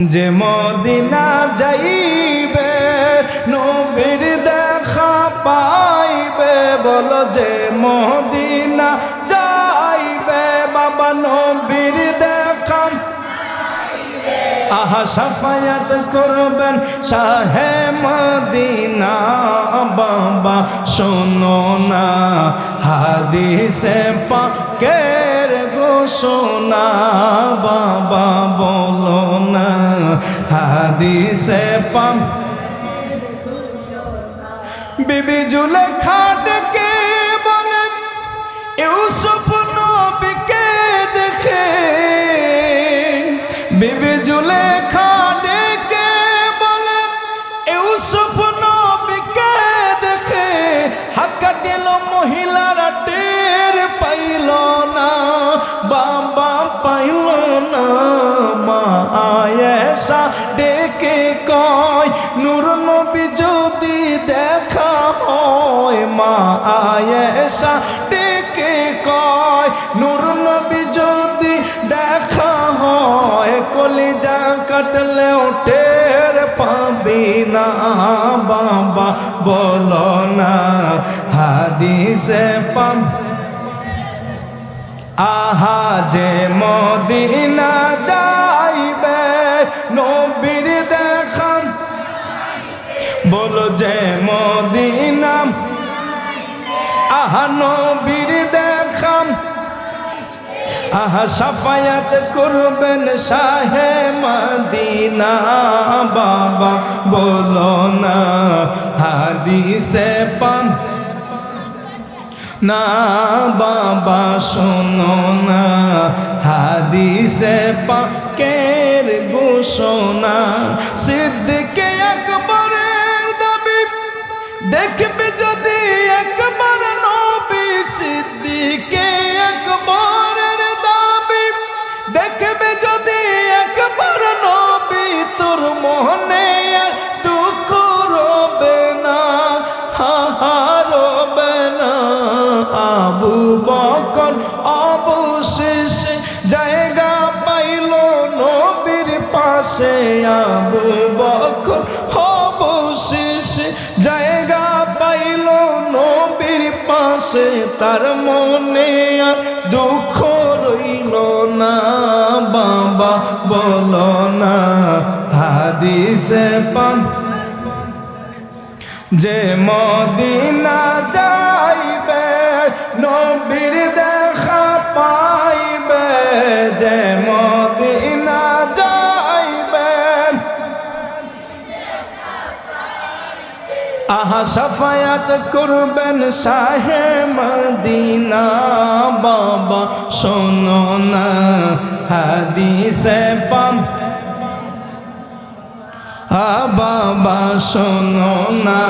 যে মদিনা যাইবে, নবীর দেখা পাইবে, বলো যে মদিনা যাইবে, বাবা নবীর দেখা আহা, সাফায়াত করবেন শাহে মদিনা, বাবা শোনো না, হাদিসে পাকের ঘোষণা, বাবা বলো না হাদিসে পাক বিবি জুলে খাটকে বলেন ইউসুফ নবীকে দেখে। বিবি জুলে খাটকে বলেন ইউসুফ নবীকে দেখে। হাত কাটিল মহিলারা, টের পাইল না। বাবা পাইল ডেকে কয়, নূর নবী যদি দেখা হয়, মা আয়েশা ডেকে কয়, নূর নবী যদি দেখা হয়, কলিজা কাটলে টের পাবি না, বাবা বলো না, হাদিসে পাম আহা যে মদিনা যাইবে নবীর বলো যে মদিনা আহা নবীর দেখান আহা সাফায়াত করবেন শাহে মদিনা। বাবা বলো না, হাদিসে পান। না বাবা শোনো না, হাদিসে পাকের ঘোষণা। দেখবে যদি একবার নবী সিদ্দিকে একবারের দাবি, দেখবে যদি একবার নবী তোর মনে আর রবে না হা, রবে না। আবু বকর অবশেষে জায়গা পাইল নবীর পাশে, আবু পাশে তার মনে আর দুঃখ রইল না। বাবা বল না, হাদিসে পান। যে মদিনা যাইবে, নবীর দেখা পাইবে সাফায়াত করবেন শাহে মদিনা, বাবা শোনো না, হাদিসে পাম। আ বাবা শোনো না,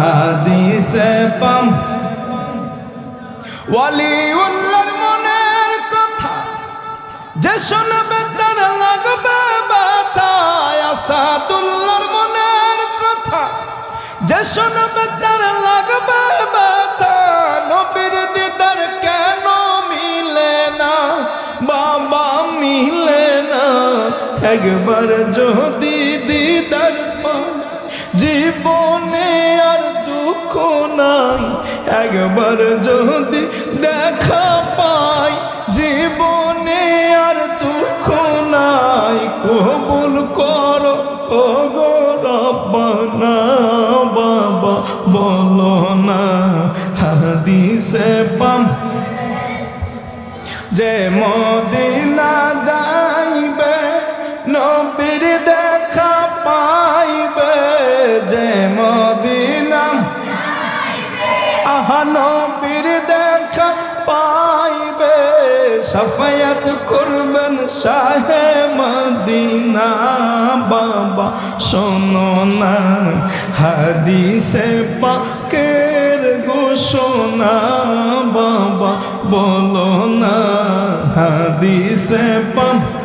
হাদিসে পাম। ওয়ালি উল্লার মনের কথা, যে শুনবে যে শুনবে তার দিদার কেন মিলে না? বাবা মিলে না। একবার যদি দিদার জীবনে আর দুঃখ নাই। একবার যদি দেখা পাই, জীবনে আর দুঃখ নাই। কবুল করো, ও বলো না, হাদিসে পাম যে মদিনা যাইবে, নবীর দেখা পাইবে। যে মদিনা আহা, নবীর দেখা পাইবে। সাফায়াত করবেন শাহে মদিনা বাবা শোনো না হাদিসে পাকের ঘোষণা বাবা বলো না হাদিসে পাক